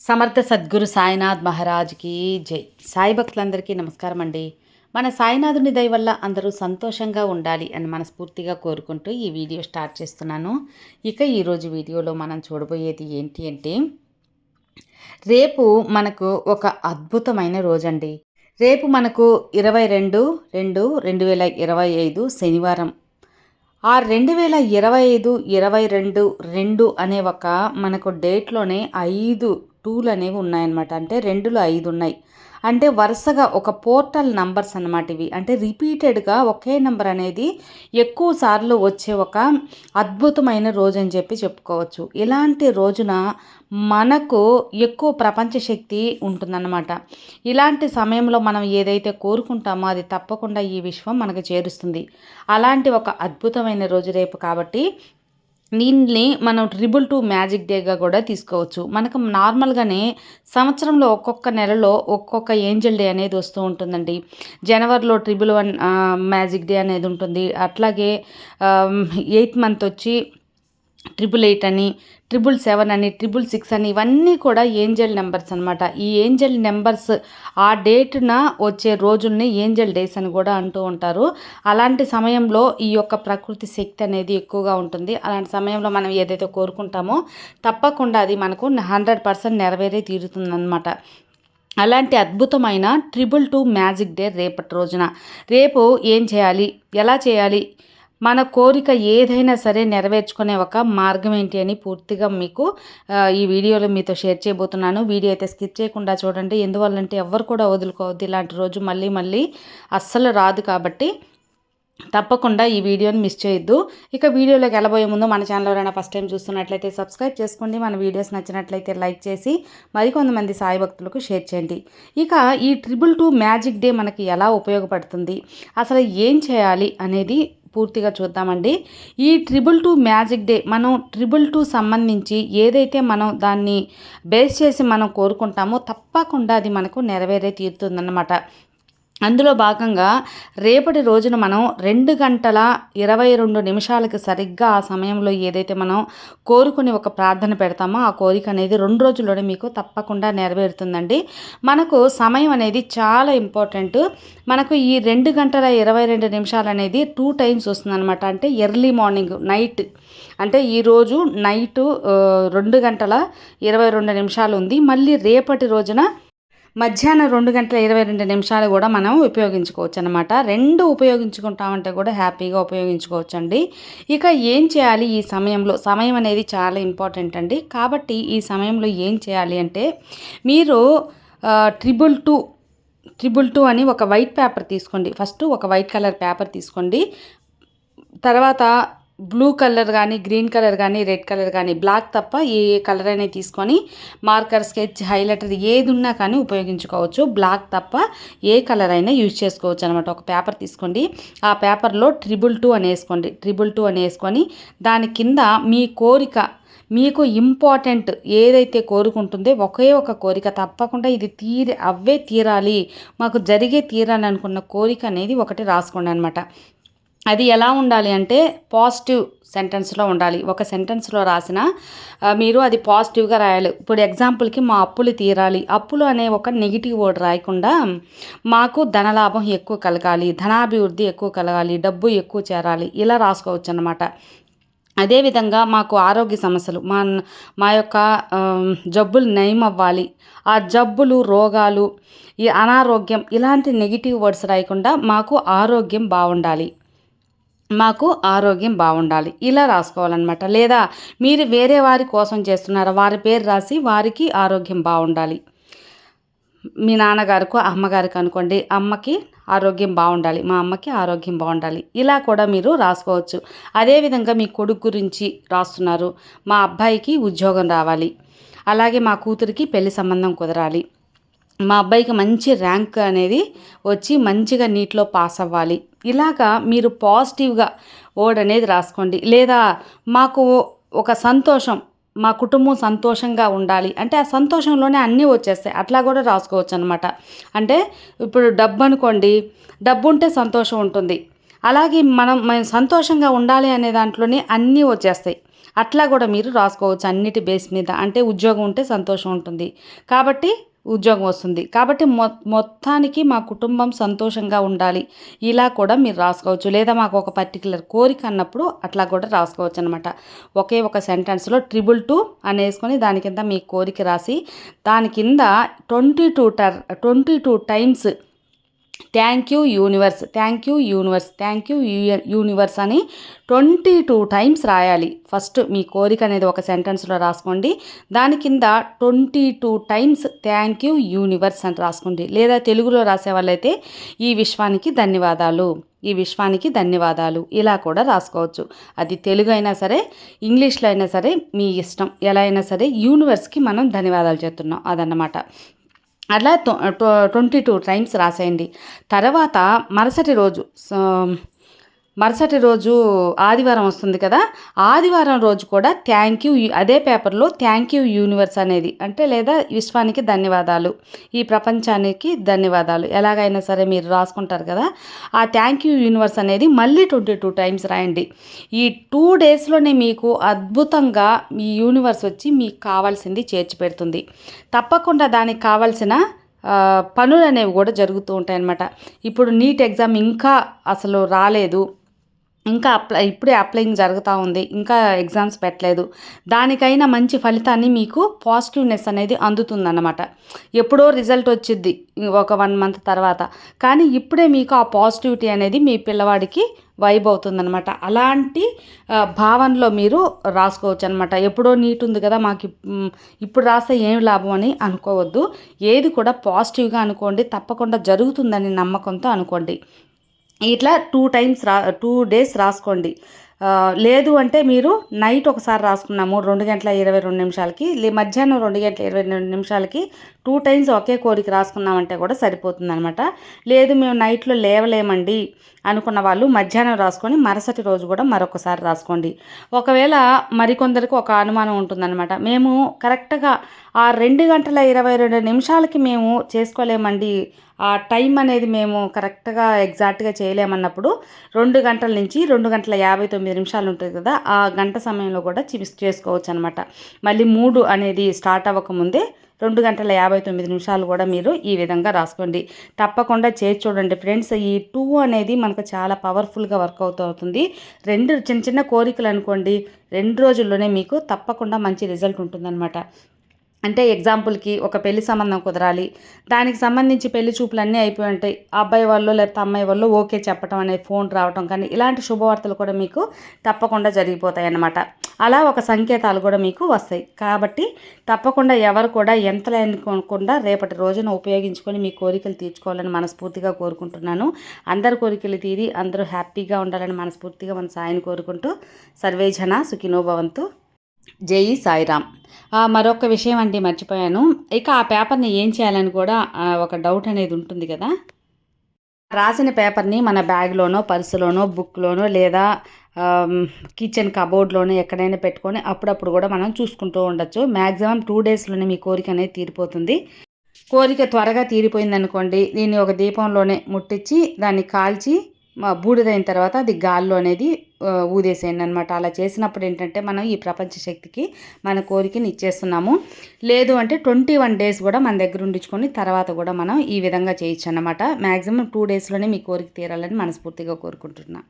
సమర్థ సద్గురు సాయినాథ్ మహారాజ్కి జై. సాయి భక్తులందరికీ నమస్కారం అండి. మన సాయినాథుని దయ వల్ల అందరూ సంతోషంగా ఉండాలి అని మనస్ఫూర్తిగా కోరుకుంటూ ఈ వీడియో స్టార్ట్ చేస్తున్నాను. ఇక ఈరోజు వీడియోలో మనం చూడబోయేది ఏంటి అంటే రేపు మనకు ఒక అద్భుతమైన రోజండి. రేపు మనకు ఇరవై రెండు రెండు రెండు వేల ఇరవై ఐదు శనివారం. ఆ రెండు వేల ఇరవై ఐదు ఇరవై రెండు రెండు అనే ఒక మనకు డేట్లోనే ఐదు టూలు అనేవి ఉన్నాయన్నమాట. అంటే రెండులో ఐదు ఉన్నాయి అంటే వరుసగా ఒక పోర్టల్ నంబర్స్ అనమాట ఇవి. అంటే రిపీటెడ్గా ఒకే నెంబర్ అనేది ఎక్కువ సార్లు వచ్చే ఒక అద్భుతమైన రోజు అని చెప్పి చెప్పుకోవచ్చు. ఇలాంటి రోజున మనకు ఎక్కువ ప్రపంచ శక్తి ఉంటుందన్నమాట. ఇలాంటి సమయంలో మనం ఏదైతే కోరుకుంటామో అది తప్పకుండా ఈ విశ్వం మనకు చేరుస్తుంది. అలాంటి ఒక అద్భుతమైన రోజు రేపు కాబట్టి దీన్ని మనం ట్రిపుల్ టూ మ్యాజిక్ డేగా కూడా తీసుకోవచ్చు. మనకు నార్మల్గానే సంవత్సరంలో ఒక్కొక్క నెలలో ఒక్కొక్క ఏంజల్ డే అనేది వస్తూ ఉంటుందండి. జనవరిలో ట్రిపుల్ వన్ మ్యాజిక్ డే అనేది ఉంటుంది. అట్లాగే ఎయిత్ మంత్ వచ్చి ట్రిపుల్ ఎయిట్ అని ట్రిపుల్ సెవెన్ అని ట్రిపుల్ సిక్స్ అని ఇవన్నీ కూడా ఏంజల్ నెంబర్స్ అనమాట ఈ ఏంజల్ నెంబర్స్ ఆ డేట్న వచ్చే రోజుల్ని ఏంజల్ డేస్ అని కూడా అంటూ ఉంటారు. అలాంటి సమయంలో ఈ యొక్క ప్రకృతి శక్తి అనేది ఎక్కువగా ఉంటుంది. అలాంటి సమయంలో మనం ఏదైతే కోరుకుంటామో తప్పకుండా అది మనకు హండ్రెడ్ పర్సెంట్ నెరవేరే తీరుతుందన్నమాట. అలాంటి అద్భుతమైన ట్రిపుల్ టూ మ్యాజిక్ డే రేపటి రోజున. రేపు ఏం చేయాలి? ఎలా చేయాలి? మన కోరిక ఏదైనా సరే నెరవేర్చుకునే ఒక మార్గం ఏంటి అని పూర్తిగా మీకు ఈ వీడియోలో మీతో షేర్ చేయబోతున్నాను. వీడియో అయితే స్కిప్ చేయకుండా చూడండి. ఎందువల్లంటే ఎవరు కూడా వదులుకోవద్దు. ఇలాంటి రోజు మళ్ళీ మళ్ళీ అస్సలు రాదు కాబట్టి తప్పకుండా ఈ వీడియోని మిస్ చేయొద్దు. ఇక వీడియోలోకి వెళ్ళబోయే ముందు మన ఛానల్ ఎవరైనా ఫస్ట్ టైం చూస్తున్నట్లయితే సబ్స్క్రైబ్ చేసుకోండి. మన వీడియోస్ నచ్చినట్లయితే లైక్ చేసి మరికొంతమంది సాయి భక్తులకు షేర్ చేయండి. ఇక ఈ ట్రిపుల్ టూ మ్యాజిక్ డే మనకి ఎలా ఉపయోగపడుతుంది? అసలు ఏం చేయాలి అనేది పూర్తిగా చూద్దామండి. ఈ ట్రిపుల్ టూ మ్యాజిక్ డే మనం ట్రిపుల్ టూ సంబంధించి ఏదైతే మనం దాన్ని బేస్ చేసి మనం కోరుకుంటామో తప్పకుండా అది మనకు నెరవేరే తీరుతుందన్నమాట. అందులో భాగంగా రేపటి రోజున మనం రెండు గంటల ఇరవై రెండు నిమిషాలకి సరిగ్గా ఆ సమయంలో ఏదైతే మనం కోరుకుని ఒక ప్రార్థన పెడతామో ఆ కోరిక అనేది రెండు రోజుల్లోనే మీకు తప్పకుండా నెరవేరుతుందండి. మనకు సమయం అనేది చాలా ఇంపార్టెంట్. మనకు ఈ రెండు గంటల ఇరవై రెండు నిమిషాలు అనేది టూ టైమ్స్ వస్తుందన్నమాట. అంటే ఎర్లీ మార్నింగ్ నైట్. అంటే ఈరోజు నైటు రెండు గంటల ఇరవై రెండు నిమిషాలు ఉంది. మళ్ళీ రేపటి రోజున మధ్యాహ్నం రెండు గంటల ఇరవై రెండు నిమిషాలు కూడా మనం ఉపయోగించుకోవచ్చు అనమాట రెండు ఉపయోగించుకుంటామంటే కూడా హ్యాపీగా ఉపయోగించుకోవచ్చు అండి ఇక ఏం చేయాలి ఈ సమయంలో? సమయం అనేది చాలా ఇంపార్టెంట్ అండి. కాబట్టి ఈ సమయంలో ఏం చేయాలి అంటే మీరు ట్రిబుల్ టూ ట్రిబుల్ టూ అని ఒక వైట్ పేపర్ తీసుకోండి. ఫస్ట్ ఒక వైట్ కలర్ పేపర్ తీసుకోండి. తర్వాత బ్లూ కలర్ కానీ గ్రీన్ కలర్ కానీ రెడ్ కలర్ కానీ బ్లాక్ తప్ప ఏ ఏ కలర్ అయినా తీసుకొని మార్కర్ స్కెచ్ హైలైటర్ ఏది ఉన్నా కానీ ఉపయోగించుకోవచ్చు. బ్లాక్ తప్ప ఏ కలర్ అయినా యూజ్ చేసుకోవచ్చు అనమాట ఒక పేపర్ తీసుకోండి. ఆ పేపర్లో ట్రిబుల్ టూ అని వేసుకోండి. ట్రిబుల్ టూ అని వేసుకొని దాని కింద మీ కోరిక మీకు ఇంపార్టెంట్ ఏదైతే కోరుకుంటుందో ఒకే ఒక కోరిక తప్పకుండా ఇది తీరి అవే తీరాలి. మాకు జరిగే తీరాలనుకున్న కోరిక అనేది ఒకటి రాసుకోండి అనమాట అది ఎలా ఉండాలి అంటే పాజిటివ్ సెంటెన్స్లో ఉండాలి. ఒక సెంటెన్స్లో రాసిన మీరు అది పాజిటివ్గా రాయాలి. ఇప్పుడు ఎగ్జాంపుల్కి మా అప్పులు తీరాలి. అప్పులు అనే ఒక నెగిటివ్ వర్డ్ రాయకుండా మాకు ధనలాభం ఎక్కువ కలగాలి ధనాభివృద్ధి ఎక్కువ కలగాలి డబ్బు ఎక్కువ చేరాలి. ఇలా రాసుకోవచ్చు అనమాట అదేవిధంగా మాకు ఆరోగ్య సమస్యలు. మా మా యొక్క జబ్బులు నయం అవ్వాలి ఆ జబ్బులు రోగాలు ఈ అనారోగ్యం ఇలాంటి నెగిటివ్ వర్డ్స్ రాయకుండా మాకు ఆరోగ్యం బాగుండాలి. మాకు ఆరోగ్యం బాగుండాలి. ఇలా రాసుకోవాలన్నమాట. లేదా మీరు వేరే వారి కోసం చేస్తున్నారా? వారి పేరు రాసి వారికి ఆరోగ్యం బాగుండాలి. మీ నాన్నగారికి అమ్మగారికి అనుకోండి అమ్మకి ఆరోగ్యం బాగుండాలి. మా అమ్మకి ఆరోగ్యం బాగుండాలి. ఇలా కూడా మీరు రాసుకోవచ్చు. అదేవిధంగా మీ కొడుకు గురించి రాస్తున్నారు. మా అబ్బాయికి ఉద్యోగం రావాలి. అలాగే మా కూతురికి పెళ్ళి సంబంధం కుదరాలి. మా అబ్బాయికి మంచి ర్యాంక్ అనేది వచ్చి మంచిగా నీట్లో పాస్ అవ్వాలి. ఇలాగా మీరు పాజిటివ్గా వర్డ్ అనేది రాసుకోండి. లేదా మాకు ఒక సంతోషం మా కుటుంబం సంతోషంగా ఉండాలి. అంటే ఆ సంతోషంలోనే అన్నీ వచ్చేస్తాయి. అట్లా కూడా రాసుకోవచ్చు అనమాట అంటే ఇప్పుడు డబ్బు అనుకోండి డబ్బు ఉంటే సంతోషం ఉంటుంది. అలాగే మనం మేము సంతోషంగా ఉండాలి అనే దాంట్లోనే అన్నీ వచ్చేస్తాయి. అట్లా కూడా మీరు రాసుకోవచ్చు అన్నిటి బేస్ మీద. అంటే ఉద్యోగం ఉంటే సంతోషం ఉంటుంది. కాబట్టి ఉద్యోగం వస్తుంది. కాబట్టి మొ మొత్తానికి మా కుటుంబం సంతోషంగా ఉండాలి. ఇలా కూడా మీరు రాసుకోవచ్చు. లేదా మాకు ఒక పర్టికులర్ కోరిక అన్నప్పుడు అట్లా కూడా రాసుకోవచ్చు అనమాట ఒకే ఒక సెంటెన్స్లో ట్రిబుల్ టూ అనేసుకొని దాని కింద మీ కోరిక రాసి దాని కింద ట్వంటీ టూ టర్ twenty two times thank you universe thank you universe thank you universe అని ట్వంటీ టూ టైమ్స్ రాయాలి. ఫస్ట్ మీ కోరిక అనేది ఒక సెంటెన్స్లో రాసుకోండి. దాని కింద twenty two times thank you universe అని రాసుకోండి. లేదా తెలుగులో రాసే వాళ్ళైతే ఈ విశ్వానికి ధన్యవాదాలు. ఈ విశ్వానికి ధన్యవాదాలు. ఇలా కూడా రాసుకోవచ్చు. అది తెలుగు అయినా సరే ఇంగ్లీష్లో అయినా సరే మీ ఇష్టం. ఎలా అయినా సరే యూనివర్స్కి మనం ధన్యవాదాలు చెప్తున్నాం. అదన్నమాట. అట్లా ట్వంటీ టూ టైమ్స్ రాసేయండి. తర్వాత మరుసటి రోజు మరుసటి రోజు ఆదివారం వస్తుంది కదా ఆదివారం రోజు కూడా థ్యాంక్ యూ అదే పేపర్లో థ్యాంక్ యూ యూనివర్స్ అనేది అంటే లేదా విశ్వానికి ధన్యవాదాలు ఈ ప్రపంచానికి ధన్యవాదాలు ఎలాగైనా సరే మీరు రాసుకుంటారు కదా ఆ థ్యాంక్ యూ యూనివర్స్ అనేది మళ్ళీ ట్వంటీ టూ టైమ్స్ రాయండి. ఈ టూ డేస్లోనే మీకు అద్భుతంగా మీ యూనివర్స్ వచ్చి మీకు కావాల్సింది చేర్చి పెడుతుంది. తప్పకుండా దానికి కావాల్సిన పనులు అనేవి కూడా జరుగుతూ ఉంటాయన్నమాట. ఇప్పుడు నీట్ ఎగ్జామ్ ఇంకా అసలు రాలేదు ఇంకా అప్లై ఇప్పుడే అప్లయింగ్ జరుగుతూ ఉంది. ఇంకా ఎగ్జామ్స్ పెట్టలేదు. దానికైనా మంచి ఫలితాన్ని మీకు పాజిటివ్నెస్ అనేది అందుతుందన్నమాట. ఎప్పుడో రిజల్ట్ వచ్చింది ఒక వన్ మంత్ తర్వాత. కానీ ఇప్పుడే మీకు ఆ పాజిటివిటీ అనేది మీ పిల్లవాడికి వైబ్ అవుతుందనమాట అలాంటి భావనలో మీరు రాసుకోవచ్చు అనమాట ఎప్పుడో నీట్ ఉంది కదా మాకు ఇప్పుడు రాస్తే ఏం లాభం అని అనుకోవద్దు. ఏది కూడా పాజిటివ్గా అనుకోండి తప్పకుండా జరుగుతుందని నమ్మకంతో అనుకోండి. ఇట్లా టూ టైమ్స్ రా టూ డేస్ రాసుకోండి. లేదు అంటే మీరు నైట్ ఒకసారి రాసుకున్నాము రెండు గంటల ఇరవై రెండు నిమిషాలకి మధ్యాహ్నం రెండు గంటల ఇరవై రెండు నిమిషాలకి టూ టైమ్స్ ఒకే కోరిక రాసుకున్నామంటే కూడా సరిపోతుంది అనమాట లేదు మేము నైట్లో లేవలేమండి అనుకున్న వాళ్ళు మధ్యాహ్నం రాసుకొని మరుసటి రోజు కూడా మరొకసారి రాసుకోండి. ఒకవేళ మరికొందరికి ఒక అనుమానం ఉంటుందన్నమాట. మేము కరెక్ట్గా ఆ రెండు గంటల ఇరవై రెండు నిమిషాలకి మేము చేసుకోలేమండి. ఆ టైం అనేది మేము కరెక్ట్గా ఎగ్జాక్ట్గా చేయలేమన్నప్పుడు రెండు గంటల నుంచి రెండు గంటల యాభై తొమ్మిది నిమిషాలు ఉంటుంది కదా ఆ గంట సమయంలో కూడా చేసుకోవచ్చు అనమాట మళ్ళీ మూడు అనేది స్టార్ట్ అవ్వకముందే రెండు గంటల యాభై తొమ్మిది నిమిషాలు కూడా మీరు ఈ విధంగా రాసుకోండి. తప్పకుండా చేసి చూడండి ఫ్రెండ్స్. ఈ టూ అనేది మనకు చాలా పవర్ఫుల్గా వర్క్ అవుతూ అవుతుంది రెండు చిన్న చిన్న కోరికలు అనుకోండి రెండు రోజుల్లోనే మీకు తప్పకుండా మంచి రిజల్ట్ ఉంటుందన్నమాట. అంటే ఎగ్జాంపుల్కి ఒక పెళ్ళి సంబంధం కుదరాలి. దానికి సంబంధించి పెళ్ళి చూపులు అన్నీ అయిపోయి ఉంటాయి. అబ్బాయి వాళ్ళు లేకపోతే అమ్మాయి వాళ్ళు ఓకే చెప్పడం అనేది ఫోన్ రావటం కానీ ఇలాంటి శుభవార్తలు కూడా మీకు తప్పకుండా జరిగిపోతాయి అన్నమాట అలా ఒక సంకేతాలు కూడా మీకు వస్తాయి. కాబట్టి తప్పకుండా ఎవరు కూడా ఎంత అనుకోకుండా రేపటి రోజున ఉపయోగించుకొని మీ కోరికలు తీర్చుకోవాలని మనస్ఫూర్తిగా కోరుకుంటున్నాను. అందరి కోరికలు తీరి అందరూ హ్యాపీగా ఉండాలని మనస్ఫూర్తిగా మన సాయిని కోరుకుంటూ సర్వేజన సుఖినోభవంతు. జై సాయిరామ్. మరొక విషయం అండి మర్చిపోయాను. ఇక ఆ పేపర్ని ఏం చేయాలని కూడా ఒక డౌట్ అనేది ఉంటుంది కదా? రాసిన పేపర్ని మన బ్యాగ్లోనో పర్సులోనో బుక్లోనో లేదా కిచెన్ కబోర్డ్లోనో ఎక్కడైనా పెట్టుకొని అప్పుడప్పుడు కూడా మనం చూసుకుంటూ ఉండొచ్చు. మ్యాక్సిమం టూ డేస్లోనే మీ కోరిక అనేది తీరిపోతుంది. కోరిక త్వరగా తీరిపోయిందనుకోండి దీన్ని ఒక దీపంలోనే ముట్టించి దాన్ని కాల్చి బూడిదైన తర్వాత అది గాల్లో అనేది ఊదేసేయండి అనమాట అలా చేసినప్పుడు ఏంటంటే మనం ఈ ప్రపంచ శక్తికి మన కోరికని ఇచ్చేస్తున్నాము. లేదు అంటే ట్వంటీ వన్ డేస్ కూడా మన దగ్గర ఉండించుకొని తర్వాత కూడా మనం ఈ విధంగా చేయొచ్చు అనమాట మ్యాక్సిమం టూ డేస్లోనే మీ కోరిక తీరాలని మనస్ఫూర్తిగా కోరుకుంటున్నాను